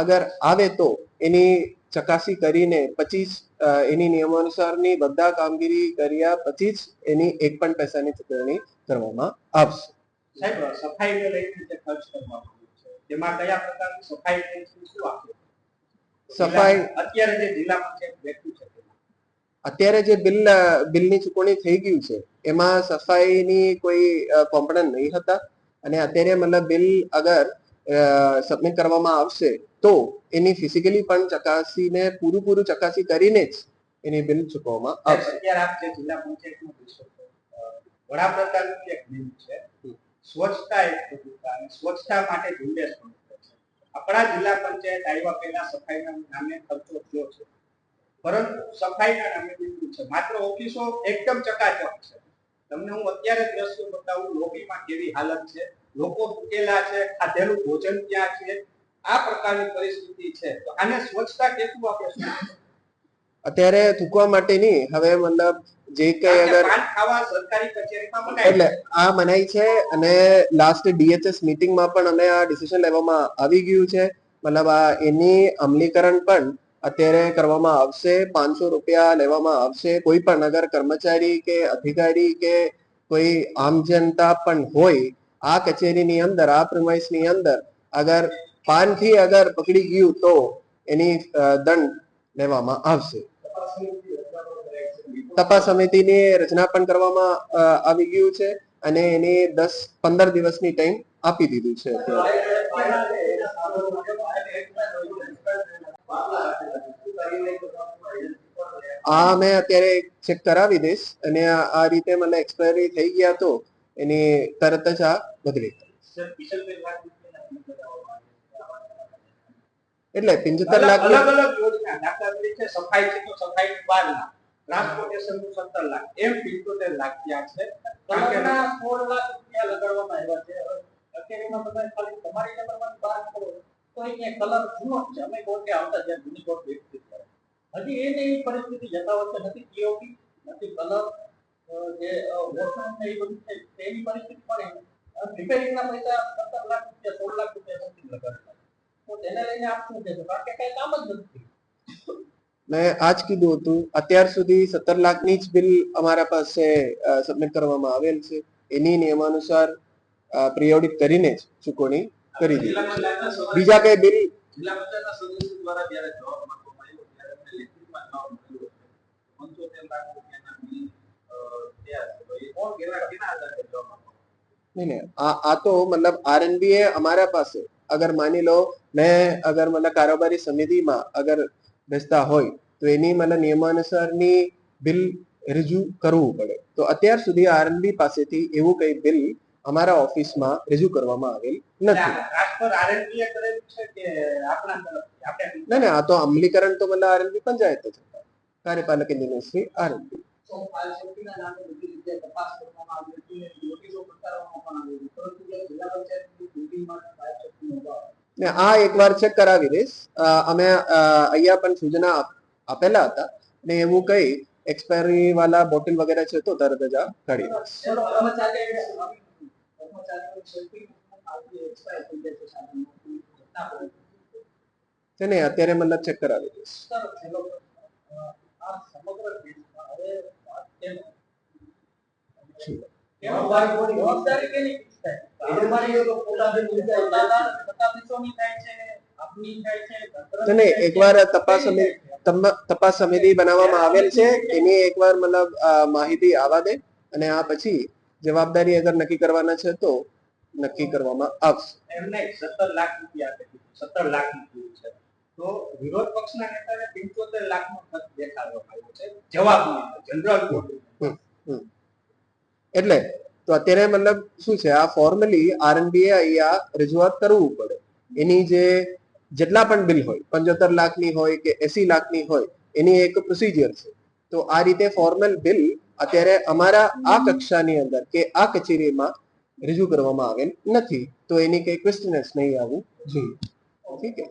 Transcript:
અગર આવે તો એની ચકાસી કરીને પચીસ એની નિયમાનુસારની બધા કામગીરી કર્યા પછી જ એની એક પણ પૈસાની ચૂકવણી કરવામાં આવશે. સાહેબ સફાઈને ખર્ચ કરવામાં તેમાં કયા પ્રકારની સફાઈ શું સફાઈ અત્યારે જે બેઠું છે અત્યારે જે બિલ બિલની ચૂકવણી થઈ ગયું છે એમાં સફાઈની કોઈ કોમ્પોનન્ટ નહીં હતા. અને અત્યારે મતલબ બિલ અગર સબમિટ કરવામાં આવશે તો એની ફિઝિકલી પણ ચકાસીને પૂરું પૂરું ચકાસી કરીને જ એની બિલ ચૂકવવામાં આવશે. અત્યારે આપ જે જિલ્લા પંચાયતનું બેસો છો, એક બિલ છે સ્વચ્છતા એક પ્રભુતા અને સ્વચ્છતા માટે ઝુંબેશ પણ આપણા જિલ્લા પંચાયત આવ્યા પહેલા સફાઈના નામે ખર્ચો થયો છે. પરંતુ સફાઈના નામે બિલકુલ છે. માત્ર ઓફિસો એકદમ ચકાચક છે. તમને હું અત્યારે દ્રશ્યો બતાવું લોબીમાં કેવી હાલત છે. લોકો ભૂકેલા છે ખાધેલું ભોજન ક્યાં છે? આ પ્રકારની પરિસ્થિતિ છે. તો આને સ્વચ્છતા કેટલું આપણે અત્યારે થૂકવા માટેની હવે મતલબ જે કઈ અગર એટલે આ મનાઈ છે અને લાસ્ટ ડીએચએસ મીટિંગમાં પણ અમે આ ડિસિઝન લેવામાં આવી ગયું છે. મતલબ આ એની અમલીકરણ પણ અત્યારે કરવામાં આવશે પાંચસો રૂપિયા લેવામાં આવશે. કોઈ પણ અગર કર્મચારી કે અધિકારી કે કોઈ આમ જનતા પણ હોય આ કચેરીની અંદર, આ પ્રિમાઇસની અંદર અગર પાનથી અગર પકડી ગયું તો એની દંડ લેવામાં આવશે. તપાસ સમિતિની રચના પણ કરવામાં આવી ગયું છે અને એની દસ, પંદર દિવસની ટાઈમ આપી દીધું છે આ મેં અત્યારે ચેક કરાવી દઈશ અને આ રીતે મને એક્સપાયરી થઈ ગયા તો એની તરત જ આ બદલી એટલે પંચોતેર લાખ અલગ અલગ યોજના. દાખલા તરીકે સફાઈ છે તો સફાઈ બાર લાખ ટ્રાન્સપોર્ટેશનનું સત્તર લાખ. એમ પિંચોતેર લાખ ત્યાં છે. તમારા સોળ લાખ રૂપિયા લગાડવામાં આવ્યા છે. અત્યારેમાં ખાલી તમારી નંબરમાં બાર કરો તો અહીંયા કલર જુઓ જ છે. અમે કોર્ટે આવતા જ્યાં જૂની કોર્ટ વ્યક્તિ હજી એ પરિસ્થિતિ યથાવત વખતે નથી પીઓપી નથી કલર જે વોશરૂમ ને એ બધું છે તેની પરિસ્થિતિ પણ રિપેરિંગના પૈસા સત્તર લાખ રૂપિયા સોળ લાખ રૂપિયા સમથિંગ લગાડેલા તો તેને લઈને આપ શું કહેશો? કારણ કે કઈ કામ જ નથી મેં આજ કીધું હતું અત્યાર સુધી સત્તર લાખની જ બિલ અમારા પાસે સબમિટ કરવામાં આવેલ છે. એની નિયમાનુસાર પ્રિયોડિટ કરીને જ ચૂકવણી કરી દીધી. બીજા કઈ બિલ દ્વારા જવાબ આ આ તો મતલબ આરએનબી એ અમારા પાસે અગર માની લો મેં અગર મતલબ કારોબારી સમિતિમાં અગર બેસતા હોય તો એની મતલબ નિયમાનુસારની બિલ રજૂ કરવું પડે તો અત્યાર સુધી આરએનબી પાસેથી એવું કઈ બિલ અમારા ઓફિસમાં રજૂ કરવામાં આવેલ નથી ના ના આ તો અમલીકરણ તો મતલબ આરએનબી પંચાયત જ કાર્યપાલક ઇન્જિનિયર શ્રી આરએનબી તો ફાઇલ સેફ્ટીના નામે બધી રીતે તપાસ કરવામાં આવી હતી અને નોટિસો પ્રકારવામાં પણ આવી હતી પરંતુ જે જિલ્લા પંચાયતની મીટિંગમાં ફાઇલ સેફ્ટીનો અભાવ ને આ એકવાર ચેક કરાવી દઈશ અ, અમે અ, અહીંયા પણ સૂચના આપ- આપેલા હતા ને એવું કઈ એક્સપાયરી વાળા બોટલ વગેરે છે તો તરત જ આ કાઢી દઈશ ચલો કર્મચારી કર્મચારીઓ સેફ્ટી આપી એક્સપાયર થઈ જાય છે સાધનોથી ઘટના બને છે. છે ને અત્યારે મતલબ ચેક કરાવી દઈશ સર માહિતી આવવા દે અને આ પછી જવાબદારી અગર નક્કી કરવાના છે તો નક્કી કરવામાં આવશે. સત્તર લાખ રૂપિયા સત્તર લાખ રૂપિયા છે. તો વિરોધ પક્ષના નેતાને પંચોતેર લાખ નો ખર્ચ દેખાડવામાં એટલે તો અત્યારે મતલબ શું છે, આ ફોર્મલી આરએનબીએ અહીંયા રજૂઆત કરવું પડે. એની જે જેટલા પણ બિલ હોય, પંચોતેર લાખની હોય કે એસી લાખની હોય, એની એક પ્રોસિજર છે. તો આ રીતે ફોર્મલ બિલ અત્યારે અમારા આ કક્ષાની અંદર કે આ કચેરીમાં રજૂ કરવામાં આવેલ નથી. તો એની કઈ ક્વેશ્ચનસ નહીં આવવું જોઈએ. ઠીક છે?